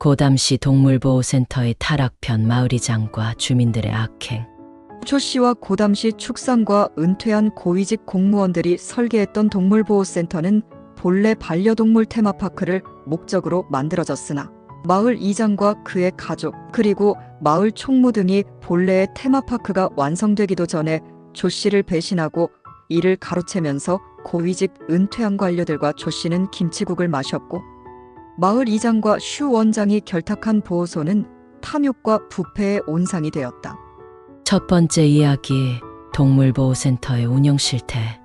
고담시 동물보호센터의 타락편 마을이장과 주민들의 악행. 조 씨와 고담시 축산과 은퇴한 고위직 공무원들이 설계했던 동물보호센터는 본래 반려동물 테마파크를 목적으로 만들어졌으나 마을 이장과 그의 가족 그리고 마을 총무 등이 본래의 테마파크가 완성되기도 전에 조 씨를 배신하고 이를 가로채면서 고위직 은퇴한 관료들과 조 씨는 김치국을 마셨고 마을 이장과 슈 원장이 결탁한 보호소는 탐욕과 부패의 온상이 되었다. 첫 번째 이야기 동물보호센터의 운영 실태.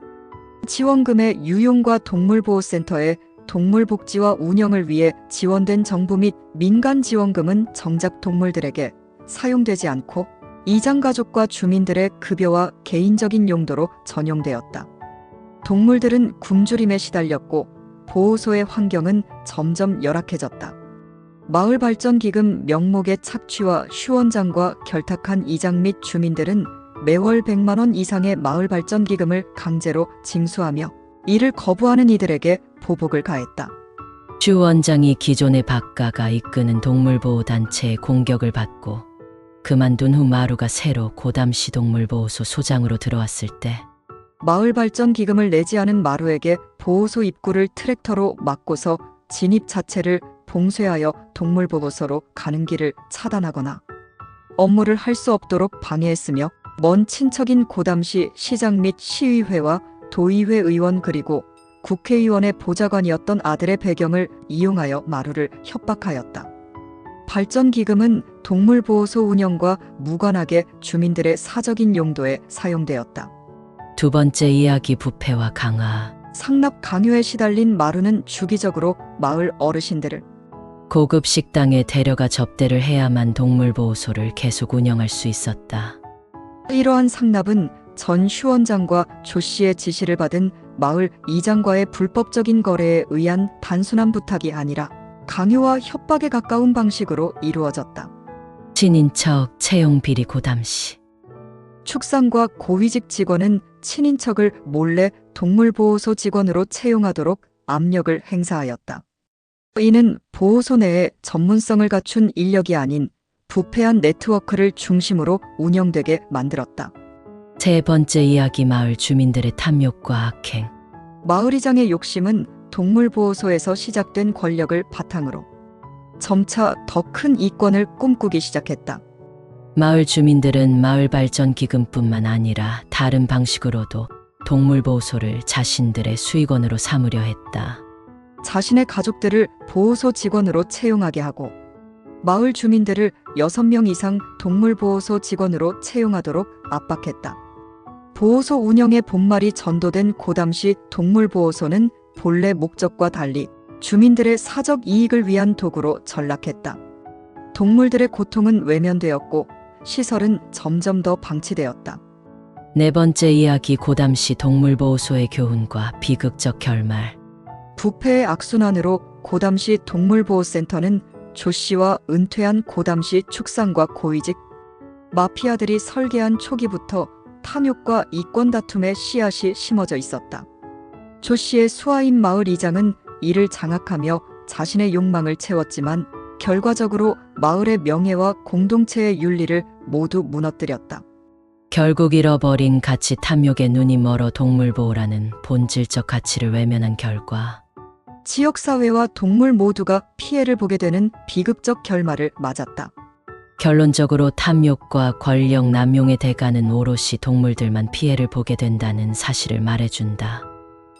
지원금의 유용과 동물보호센터의 동물복지와 운영을 위해 지원된 정부 및 민간 지원금은 정작 동물들에게 사용되지 않고 이장 가족과 주민들의 급여와 개인적인 용도로 전용되었다. 동물들은 굶주림에 시달렸고 보호소의 환경은 점점 열악해졌다. 마을 발전 기금 명목의 착취와 휴원장과 결탁한 이장 및 주민들은 매월 100만 원 이상의 마을 발전 기금을 강제로 징수하며 이를 거부하는 이들에게 보복을 가했다. 주 원장이 기존의 박가가 이끄는 동물보호단체의 공격을 받고 그만둔 후 마루가 새로 고담시 동물보호소 소장으로 들어왔을 때 마을 발전 기금을 내지 않은 마루에게 보호소 입구를 트랙터로 막고서 진입 자체를 봉쇄하여 동물보호소로 가는 길을 차단하거나 업무를 할 수 없도록 방해했으며 먼 친척인 고담시 시장 및 시의회와 도의회 의원 그리고 국회의원의 보좌관이었던 아들의 배경을 이용하여 마루를 협박하였다. 발전기금은 동물보호소 운영과 무관하게 주민들의 사적인 용도에 사용되었다. 두 번째 이야기 부패와 강화. 상납 강요에 시달린 마루는 주기적으로 마을 어르신들을 고급 식당에 데려가 접대를 해야만 동물보호소를 계속 운영할 수 있었다. 이러한 상납은 전 휴원장과 조 씨의 지시를 받은 마을 이장과의 불법적인 거래에 의한 단순한 부탁이 아니라 강요와 협박에 가까운 방식으로 이루어졌다. 친인척 채용 비리 고담시. 축산과 고위직 직원은 친인척을 몰래 동물보호소 직원으로 채용하도록 압력을 행사하였다. 이는 보호소 내에 전문성을 갖춘 인력이 아닌 부패한 네트워크를 중심으로 운영되게 만들었다. 세 번째 이야기 마을 주민들의 탐욕과 악행. 마을이장의 욕심은 동물보호소에서 시작된 권력을 바탕으로 점차 더 큰 이권을 꿈꾸기 시작했다. 마을 주민들은 마을 발전 기금뿐만 아니라 다른 방식으로도 동물 보호소를 자신들의 수익원으로 삼으려 했다. 자신의 가족들을 보호소 직원으로 채용하게 하고 마을 주민들을 6명 이상 동물보호소 직원으로 채용하도록 압박했다. 보호소 운영의 본말이 전도된 고담시 동물보호소는 본래 목적과 달리 주민들의 사적 이익을 위한 도구로 전락했다. 동물들의 고통은 외면되었고 시설은 점점 더 방치되었다. 네 번째 이야기 고담시 동물보호소의 교훈과 비극적 결말. 부패의 악순환으로 고담시 동물보호센터는 조 씨와 은퇴한 고담시 축산과 고위직 마피아들이 설계한 초기부터 탐욕과 이권 다툼의 씨앗이 심어져 있었다. 조 씨의 수하인 마을 이장은 이를 장악하며 자신의 욕망을 채웠지만 결과적으로 마을의 명예와 공동체의 윤리를 모두 무너뜨렸다. 결국 잃어버린 가치 탐욕에 눈이 멀어 동물보호라는 본질적 가치를 외면한 결과 지역사회와 동물 모두가 피해를 보게 되는 비극적 결말을 맞았다. 결론적으로 탐욕과 권력 남용의 대가는 오롯이 동물들만 피해를 보게 된다는 사실을 말해준다.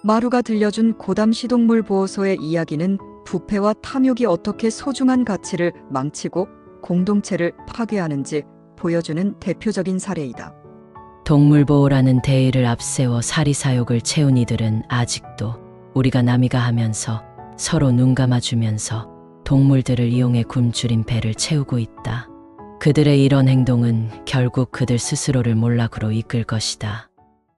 마루가 들려준 고담시 동물보호소의 이야기는 부패와 탐욕이 어떻게 소중한 가치를 망치고 공동체를 파괴하는지 보여주는 대표적인 사례이다. 동물보호라는 대의를 앞세워 사리사욕을 채운 이들은 아직도 우리가 남이가 하면서 서로 눈 감아주면서 동물들을 이용해 굶주린 배를 채우고 있다. 그들의 이런 행동은 결국 그들 스스로를 몰락으로 이끌 것이다.